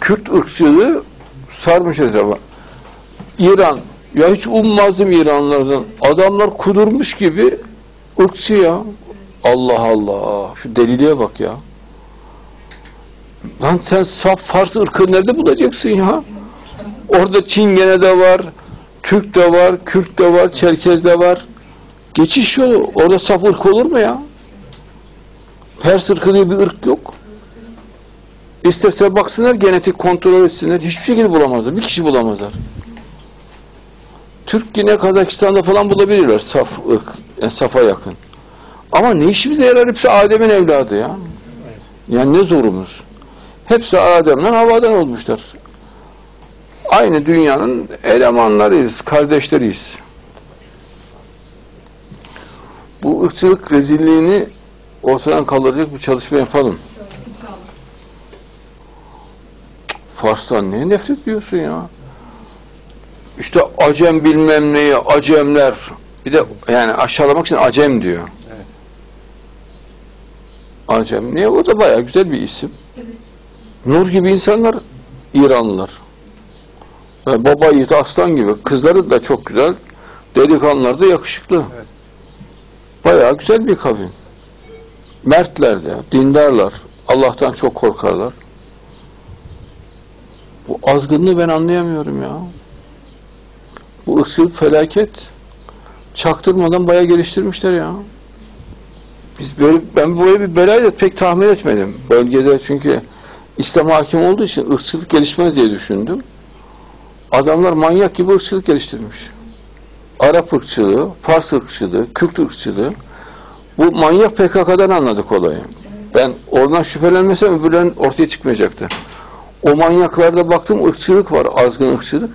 Kürt ırkçılığı sarmış etrafa. İran, ya hiç ummazdım İranlardan. Adamlar kudurmuş gibi ırkçı ya. Allah Allah. Şu deliliğe bak ya. Lan sen saf Fars ırkı nerede bulacaksın ya? Orada Çingene de var, Türk de var, Kürt de var, Çerkez de var. Geçiş yolu. Orada saf ırk olur mu ya? Pers ırkı diye bir ırk yok. İsterse baksınlar genetik kontrol etsinler. Hiçbir şekilde bulamazlar. Bir kişi bulamazlar. Türk yine Kazakistan'da falan bulabilirler saf ırk, yani safa yakın. Ama ne işimize yarar hepsi Adem'in evladı ya. Yani ne zorumuz. Hepsi Adem'den havadan olmuşlar. Aynı dünyanın elemanlarıyız, kardeşleriyiz. Bu ırkçılık rezilliğini ortadan kaldıracak bir çalışma yapalım. İnşallah. Fars'tan niye nefret ediyorsun ya? İşte Acem bilmem neyi, Acemler. Bir de yani aşağılamak için Acem diyor. Evet. Acem. Niye? O da bayağı güzel bir isim. Evet. Nur gibi insanlar İranlılar. Ve baba yiğit aslan gibi. Kızları da çok güzel. Delikanlılar da yakışıklı. Evet. Bayağı güzel bir kavim. Mertler de, dindarlar. Allah'tan çok korkarlar. Bu azgınlığı ben anlayamıyorum ya. Bu ırkçılık felaket. Çaktırmadan bayağı geliştirmişler ya. Biz böyle, ben böyle bir belayı da pek tahmin etmedim. Bölgede çünkü İslam hakim olduğu için ırkçılık gelişmez diye düşündüm. Adamlar manyak gibi ırkçılık geliştirmiş. Arap ırkçılığı, Fars ırkçılığı, Kürt ırkçılığı. Bu manyak PKK'dan anladık olayı. Ben oradan şüphelenmesem öbürlerin ortaya çıkmayacaktı. O manyaklarda baktım ırkçılık var, azgın ırkçılık.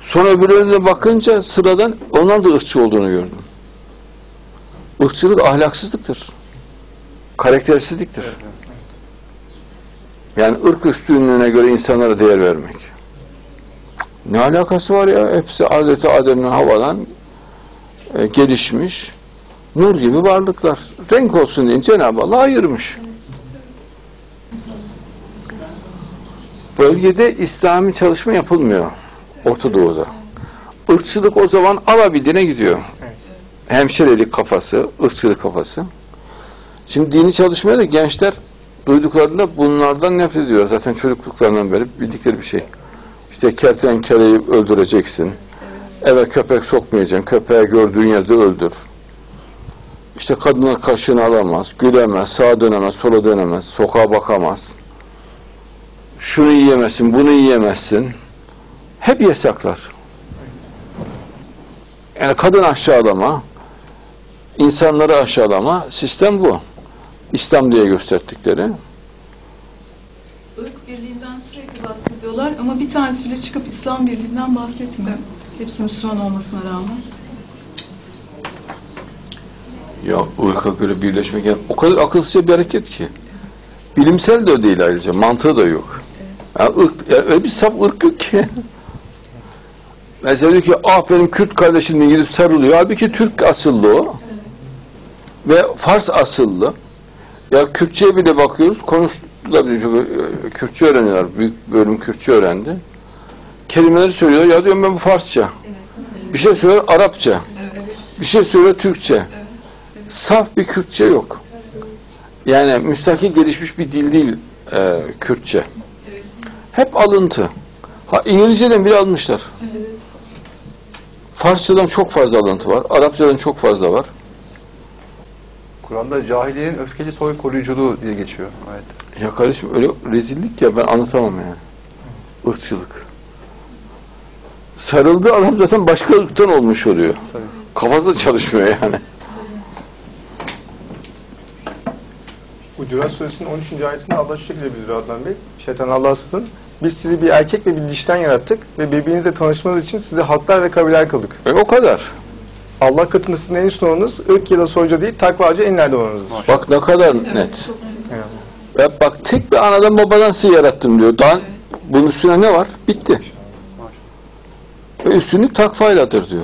Sonra öbürlerine bakınca sıradan onlar da ırkçı olduğunu gördüm. Irkçılık ahlaksızlıktır. Karaktersizliktir. Yani ırk üstünlüğüne göre insanlara değer vermek. Ne alakası var ya? Hepsi Hazreti Adem'in havadan e, gelişmiş nur gibi varlıklar. Renk olsun diye Cenab-ı Allah ayırmış. Bölgede İslami çalışma yapılmıyor Orta Doğu'da. Irkçılık o zaman alabildiğine gidiyor. Hemşirelik kafası, ırkçılık kafası. Şimdi dini çalışmaya da gençler duyduklarında bunlardan nefret ediyor. Zaten çocukluklarından beri bildikleri bir şey. İşte kertenkeleyi öldüreceksin. Eve köpek sokmayacaksın. Köpeği gördüğün yerde öldür. İşte kadının kaşını alamaz, gülemez, sağa dönemez, sola dönemez, sokağa bakamaz. Şunu yiyemezsin, bunu yiyemezsin. Hep yasaklar. Yani kadın aşağılama, insanları aşağılama, sistem bu. İslam diye gösterdikleri. Irk birliğinden sürekli bahsediyorlar ama bir tanesi bile çıkıp İslam birliğinden bahsetmiyor. Hepsi Müslüman olmasına rağmen. Ya ırka göre birleşmek yani o kadar akılsızca bir hareket ki. Bilimsel de değil ayrıca. Mantığı da yok. Yani ırk, yani öyle bir saf ırk yok ki. Mesela diyor ki ah benim Kürt kardeşimle gidip sarılıyor. Halbuki Türk asıllı o. Ve Fars asıllı. Ya Kürtçe'ye bile bakıyoruz. Konuştular diyor. çünkü, e, Kürtçe öğreniyorlar. Büyük bölüm Kürtçe öğrendi. Kelimeleri söylüyor. Ya diyorum ben bu Farsça. Bir şey söylüyor Arapça. Bir şey söylüyor Türkçe. Saf bir Kürtçe yok. Yani müstakil gelişmiş bir dil değil e, Kürtçe. Hep alıntı. Ha İngilizceden bile almışlar. Farsçadan çok fazla alıntı var. Arapçadan çok fazla var. Kur'an'da cahiliyenin öfkeli soy koruyuculuğu diye geçiyor ayette. Ya kardeşim öyle rezillik ya ben anlatamam yani. Irkçılık. Sarıldığı adam zaten başka ırktan olmuş oluyor. Tabii. Kafası da çalışmıyor yani. Hucurat Suresinin 13. ayetinde Allah şu şekilde bildiriyor Adnan Bey. Şeytan Allah'sızın. Biz sizi bir erkek ve bir dişten yarattık ve birbirinizle tanışmanız için sizi halklar ve kabileler kıldık. E, o kadar. Allah katında sizin en üstün olanınız ırk ya da soyca değil takvacı en nerede olanınızdır. Bak ne kadar net. Evet. Ya bak tek bir anadan babadan sizi yarattım diyor. Daha bunun üstüne ne var? Bitti. Ve üstünlük takvayladır diyor.